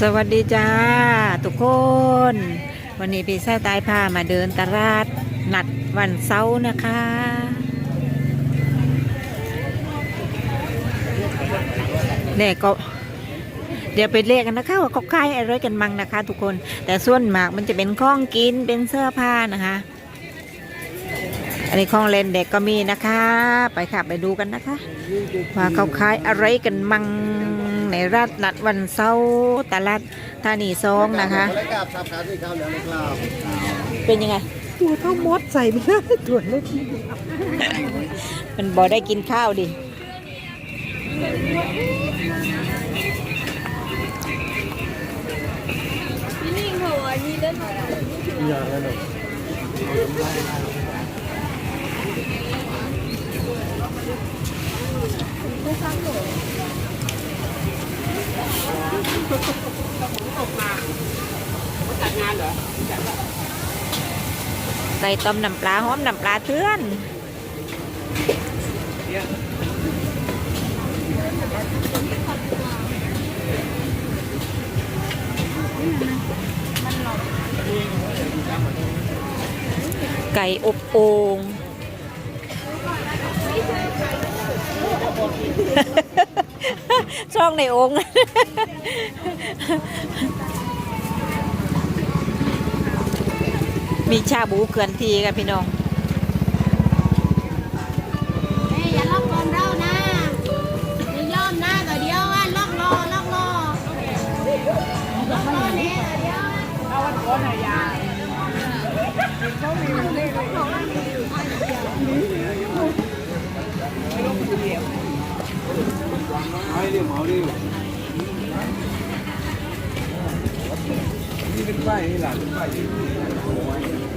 สวัสดีจ้า ทุกคน วันนี้พี่ชายตายพามาเดินตลาดนัดวันเสาร์นะคะ เนี่ยก็ เดี๋ยวไปเรียกกันนะคะว่าเขาขายอะไรกันมั่งนะคะ ทุกคนแต่ส่วนมากมันจะเป็นของกินเป็นเสื้อผ้านะคะ อันนี้ของเล่นเด็กก็มีนะคะ ไปค่ะไปดูกันนะคะ ว่าเขาขายอะไรกันมั่ง ในรัฐนัดวันเสาร์ตลาดธานีซองนะคะแล้วกับสับขาที่ข้าวเหนียวในกลาบเป็นยังไง ตัวเท่ามดใส่ไม่ได้ตัวเล็กมันบอได้กินข้าวดิอย่างนั้นเลย ไก่ต้มน้ำปลาหอมน้ำปลาเทื่อนไก่อบโอ่งช่องในองค์ มีชาบูเกลือนทีกันพี่น้องเอ้ยอย่าล็อกลมเรานะอย่ายอมนะก็เดียวอะล็อกรอล็อกรอล็อกรอเนี่ยเดียวเอะให้เรียกหมอเรียกนี่เป็นป้ายนี่หลานเป็นป้ายที่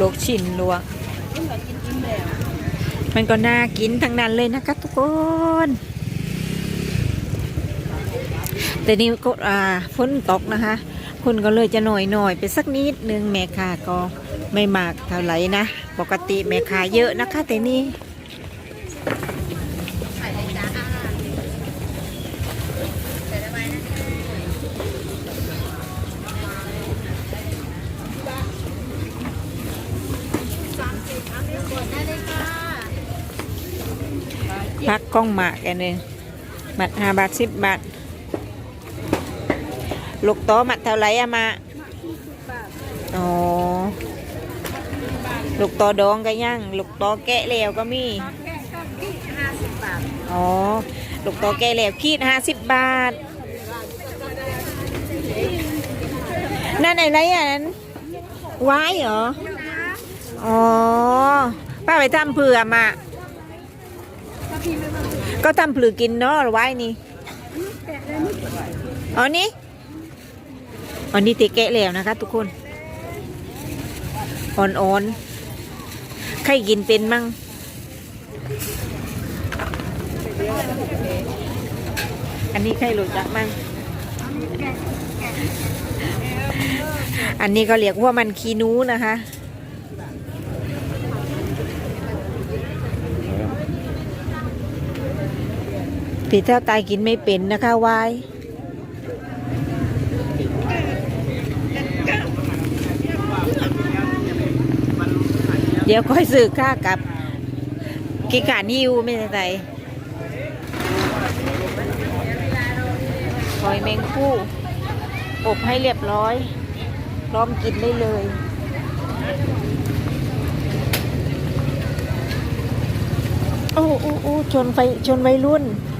ลูกชิ้นลวก มันก็น่ากินทั้งนั้นเลยนะคะทุกคน แต่นี่ก็อ่าฝนตกนะคะคนก็เลยจะหน่อยหน่อยๆไปสักนิดนึงแม่ค้าก็ไม่มากเท่าไหร่นะ ปกติแม่ค้าเยอะนะคะ แต่นี่ กกล้องหมากอันหนึ่งบัตรห้าบาทสิบบาท ลูกโตมัดเท่าไหร่อะมาอ๋อลูกโตดองก็ย่างลูกโตแกะแล้วก็มีอ๋อลูกโตแกะแล้วขีดห้าสิบบาท นั่นอะไรอะนั้นไว้เหรอ อ๋อ ป้าไปทำเผื่อมา ก็ทำผือกินเนาะไว้นี่อ๋อนี่อ๋อนี่ตีแกะแล้วนะคะ ทุกคนอ่อนๆใครกินเป็นมั่งอันนี้ใครรู้จักมั่งอันนี้ก็เรียกว่ามันคีนูนะคะ ผีเท่าตายกินไม่เป็นนะคะวายเดี๋ยวค่อยซื้อค่ากับกิการฮิวไม่ใช่ใจหอยแมงคู่อบให้เรียบร้อย พร้อมกินได้เลยโอ้โอ้โอ้ชนไฟชนวัยรุ่น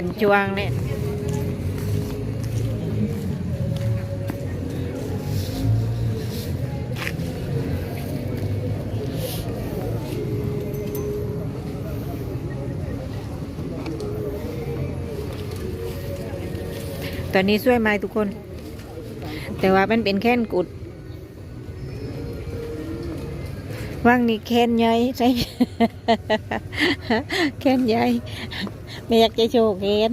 วนจวงเนี่ยตอนนี้ช่วยไหมทุกคน แต่ว่ามันเป็นแค่นกุด ว่างนี่แค้นใหญ่ใช่แค้นใหญ่ ไม่อยากจะโชว์แค้น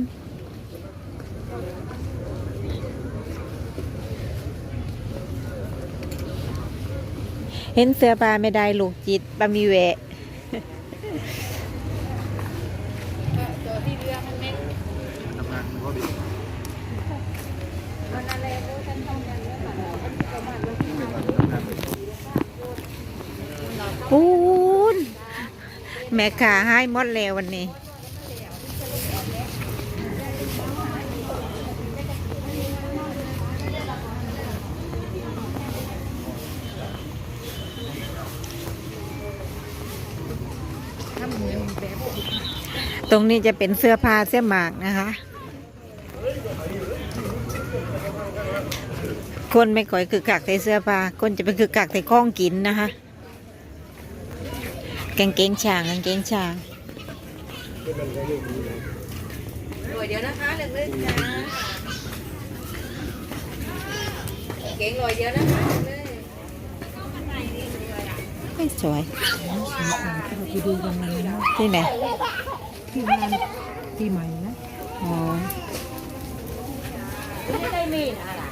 เห็นเสื้อผ้าไม่ได้ลูกจิตบะมีแหวะตัวที่เรือมันเม็ดทำงานก็ดีมันอะไรพวกฉันทำงานเรื่องอะไรประมาณวันที่ปูนแม่ขาให้มดแล้ววันนี้ ตรงนี้จะเป็นเสื้อผ้าเสื้อหมากนะคะ คนไม่ก่อยคือกักใส่เสื้อผ้าคนจะเป็นคือกักใส่ข้องกินนะคะกางเกงช้างกางเกงช้างเดียวนะคะเรื่องๆจ้าเก่งหน่วยเดียวนะคะเลยไม่สวยที่ไหน ที่งานปีใหม่นะ อ๋อไม่ได้มีนะล่ะ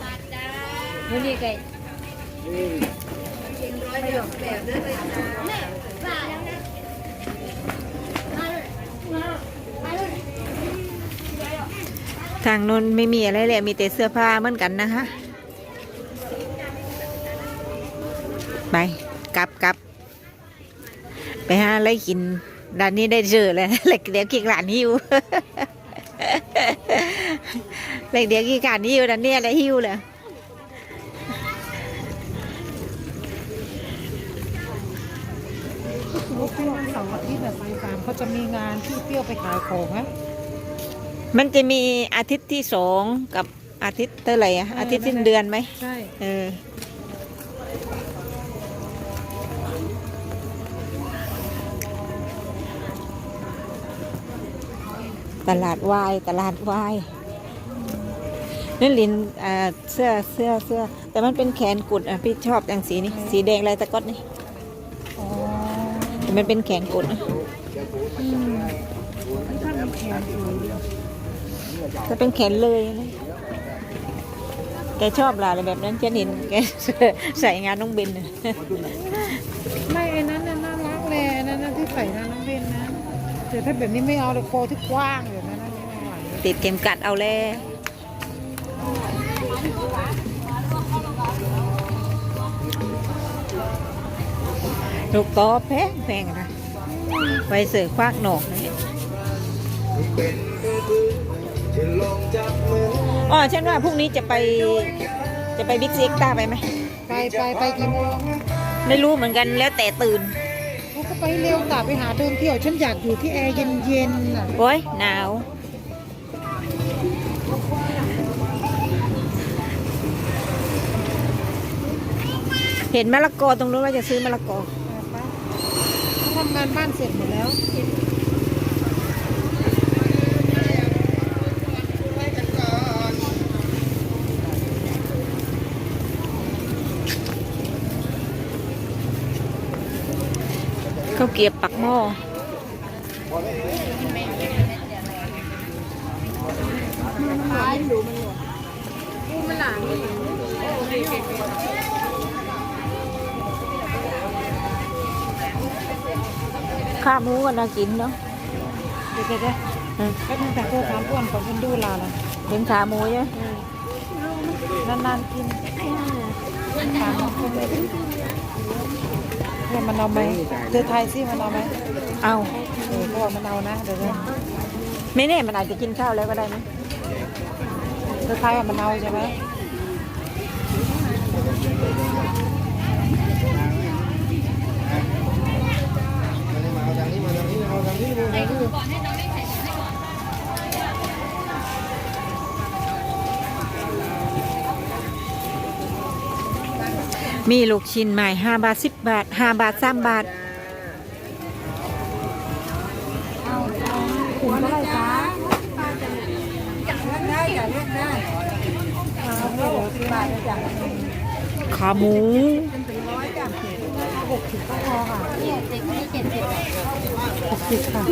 วันนี้ไก่ก่งร้อยเดียวแบบเรื่องเลยจ้าทางนู้นไม่มีอะไรเลยมีแต่เสื้อผ้าเหมือนกันนะคะ ไปกลับกลับไปหาอะไรกิน ร้านนี้ได้เจอแล้วเหล็กเดี๋ยวกี่ร้านหิวเหล็กเดี๋ยวกี่การหิวร้านเนี้อะไรหิวเลยสมมติว่าวันเสาร์อาทิตย์แบบไปฟาร์มเขาจะมีงานที่เปรี้ยวไปขายของนะมันจะมีอาทิตย์ที่สองกับอาทิตย์เท่าไหร่อะอาทิตย์สิ้นเดือนไหมใช่เออ ตลาดวายตลาดวายนี่ลินเสื้อเสื้อเสื้อ แต่มันเป็นแขนกุดอะพี่ชอบอย่างสีนี้สีแดงลายตะก๊อตนี่แต่มันเป็นแขนกุดนะอืมท่านแขนอยู่จะเป็นแขนเลยนะแกชอบลายอะไรแบบนั้นฉันเห็นแกใส่งานน้องเบนน่ะไม่ไอ้นั้นน่ะน่ารักเลยนั้นน่ะที่ใส่นะน้องเบนนะ แต่ถ้าแบบนี้ไม่เอาเลยคอที่กว้างเลยนะนั่นไม่ไหวเลยติดเข็มกัดเอาแล้วลูกตอแพงแพงนะไปเสือควักหนอกนะเป็นมือถือที่ลงจับมืออ๋อฉันว่าพรุ่งนี้จะไปจะไปบิ๊กซีกต้าไปไหมไปไปไปกี่โมงไม่รู้เหมือนกันแล้วแต่ตื่นเขา ก็ไปเร็วกลับไปหาเดินเที่ยว ฉันอยากอยู่ที่แอร์เย็นๆน่ะโอ้ยหนาว เห็นมะละกอตรงนู้นว่าจะซื้อมะละกอเขาทำงานบ้านเสร็จหมดแล้ว ข้าวเกียบปักหม้อข้าวหมูก็น่ากินเนาะเดี๋ยวเดี๋ยวเดี๋ยวอืมแป๊บนึงแต่โทรถามอ้วนก่อนมันดูลาละเป็นขาหมูใช่ไหมนานๆกินถาม คนเลยโทรเนี่ยมันเอาไหมเธอทายสิมันเอาไหมเอาเออเขาบอกมันเอานะเดี๋ยวนะไม่แน่มันอาจจะกินข้าวแล้วก็ได้นะเธอทายว่ามันเอาใช่ไหมมี มีลูกชิ้นใหม่ห้าบาทสิบบาทห้าบาทสามบาทถุงเท่าไหร่จ๊ะขาหมูหกสิบก็พอค่ะเนี่ยเด็กคนนี้เจ็ดสิบหกสิบค่ะ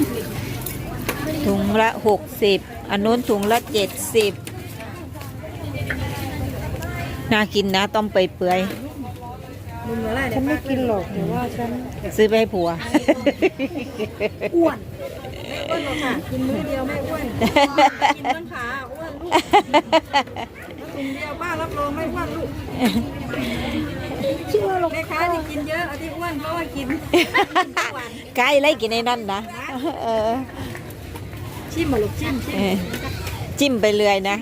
ถุงละหกสิบอันนู้นถุงละเจ็ดสิบน่ากินนะต้มเปื่อย ฉันไม่กินหรอกแต่ว่าฉันๆซื้อไปให้ผัว อ้วนกินมื้อเดียวไม่อ้วน กินทั้งขาอ้วนลูกกินเดียวป้ารับรองไม่อ้วนลูกเชื่อหรอกแม่ค้าที่กินเยอะเอาที่อ้วนเพราะว่ากินทุกวันไก่ไรกินในนั่นนะเออชิมมาลูกชิมชิมเออจิ้มไปเรื่อยนะ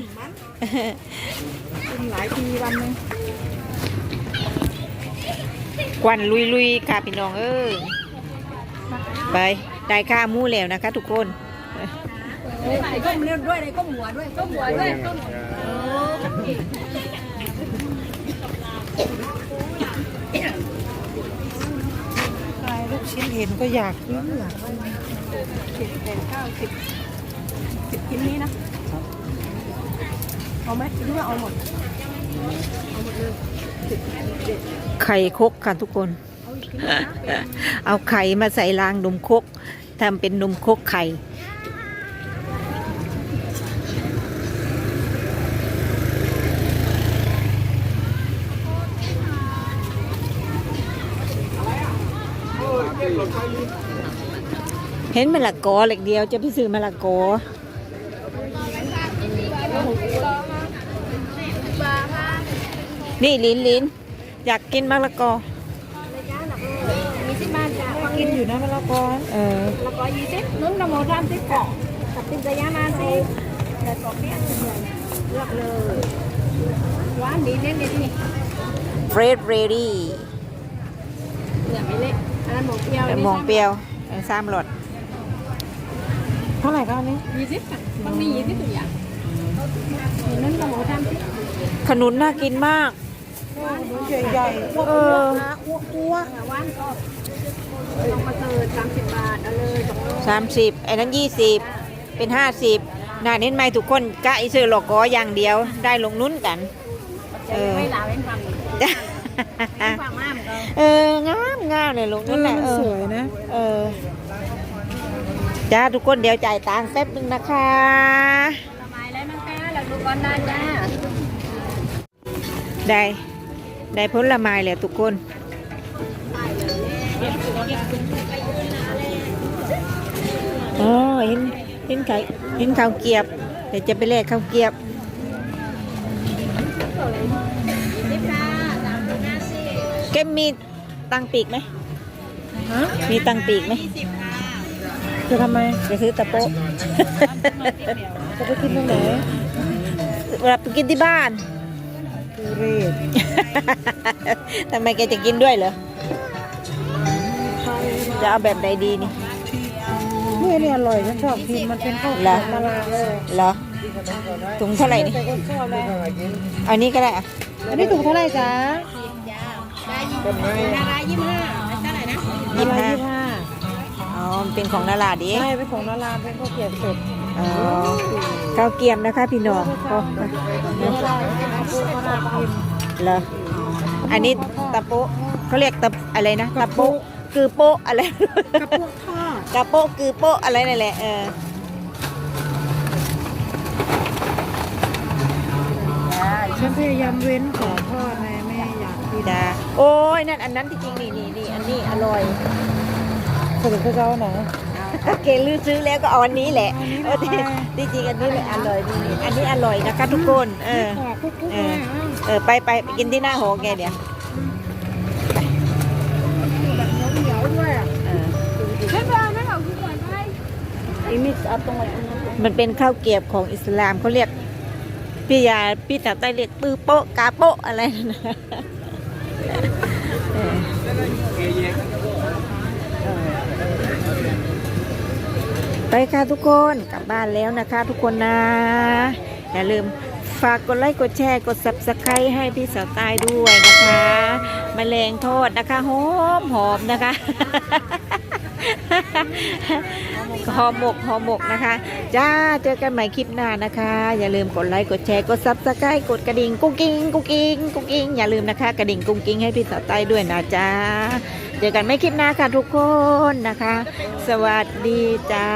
กินหลายทีวันหนึง ควันลุยๆค่ะพี่น้องเออไปได้ค่ามูแล้วนะคะ ทุกคนไอ้ก้มเลือด้วยไอ้ก้มหัวด้วยก้มหัวด้วยก้มตายลูกชิ้นเห็นก็อยากกินอยากสิบแปดเก้าสิบสิบชิ้นนี้นะเอาไหมคิดว่าเอาหมดเลย ไข่คกค่ะทุกคน เอาไข่มาใส่รางนมคกทำเป็นนมคกไข่เห็นมะละกอเหล็กเดียวจะไปซื้อมะละกอ นี่ลิ้นลิ้นอยากกินมะละกอมีสิบบาทจ้ะกินอยู่นะมะละกอเออแล้วก็ยี่สิบนุ่นกระโมทำสิบกล่องกับตินจะยามาสิแต่กล่องเนี้ยเลือกเลยหวานดีเน้นดีที่เฟรดเรดี้เหลือไม่เล็กอันนั้นหมกเปรี้ยวมองเปรี้ยวอันซ้ำหลอดเท่าไหร่คะอันนี้ยี่สิบค่ะมันมียี่สิบตัวอย่างเห็นนั่นกระโมทำสิขนุนน่ากินมาก ดูใหญ่ๆอ้วกเออนะอ้วกอ้วกหวานก็ลงมาเกิดสามสิบบาทเอาเลยสองโลสามสิบไอ้นั้นยี่สิบเป็นห้าสิบน่าเน้นไหมทุกคนกะอีซื้อหลอกกออย่างเดียวได้ลงนุ้นกัน เออไม่ลาเล่นฟังฟังมากก็เอองามงามเลยลงเอนั่นอแหละมันเอสอวยนะ เออจ้าทุกคนเดี๋ยวจ่ายตังค์แป๊บนึงนะคะสบายแล้วนะคะเราดูก่อนได้จ้าได้ ได้ผลไม้แล้วทุกคนอ๋อเห็นเห็นไข่เห็นข้าวเกรียบเดี๋ยวจะไปแลกข้าวเกรียบสิบค่ะสามสิบห้าสิบเก็มมีตังปีกไหมฮะมีตังปีกไหมยี่สิบค่ะจะทำไมจะซื้อตะโป๊ะจะไปกินตรงไหนเวลาไปกินที่บ้าน ดูเรศทำไมแกจะกินด้วยเหรอ จะเอาแบบใดดีนี่ นี่นี่อร่อยฉันชอบกินมันเป็นข้าวเหรอ มะลาเลยเหรอ ถุงเท่าไหร่นี่ แต่ก็ชอบเลยอันนี้ก็ได้อะอันนี้ถุงเท่าไหร่จ๊ะได้ยี่สิบนารายี่สิบห้าเท่าไหร่นะยี่สิบอะไรห้ายี่สิบห้าอ๋อมันเป็นของนาราดิใช่เป็นของนาราเป็นข้าวเกรี๊ยวสด อ๋อข้าวเกรียมนะคะพี่น้องก็นาราเป็นอาปูนารากินเหรออันนี้ตะโป๊ะเขาเรียกตะอะไรนะตะโป๊ะคือโป๊ะอะไรกระปุกทอดกระโป๊ะคือโป๊ะอะไรนั่นแหละเออฉันพยายามเว้นของทอดไงแม่อยากกินจ้าโอ้ยนั่นอันนั้นที่จริงนี่นี่นี่อันนี้อร่อยสรุปจะเอาไหนถ้า โอเคลือซื้อแล้วก็เอาอันนี้แหละจริงอันนี้แหละอร่อยดีอันนี้อร่อยนะคะทุกคนเออเออไปไปไปกินที่หน้าหอแกเดี๋ยวมันเป็นข้าวเกียบของอิสลามเขาเรียกพี่ยาพี่สาวใต้เรียกปื้อโปกาโปอะไรนะ ไปค่ะทุกคนกลับบ้านแล้วนะคะ ทุกคนนะ อย่าลืมฝากกดไลค์กดแชร์กด subscribe ให้พี่สาวตายด้วยนะคะมแมลงทอดนะคะหอมหอมนะคะห่อหมกห่อหมกนะคะ จ้าเจอกันใหม่คลิปหน้านะคะ อย่าลืมกดไลค์กดแชร์กดซับสไครต์กดกระดิ่งกุ้งกิ้งกุ้งกิ้งกุ้งกิ้งอย่าลืมนะคะ กระดิ่งกุ้งกิ้งให้พี่สาวใต้ด้วยนะจ้า เจอกันไม่คลิปหน้าค่ะทุกคนนะคะ สวัสดีจ้า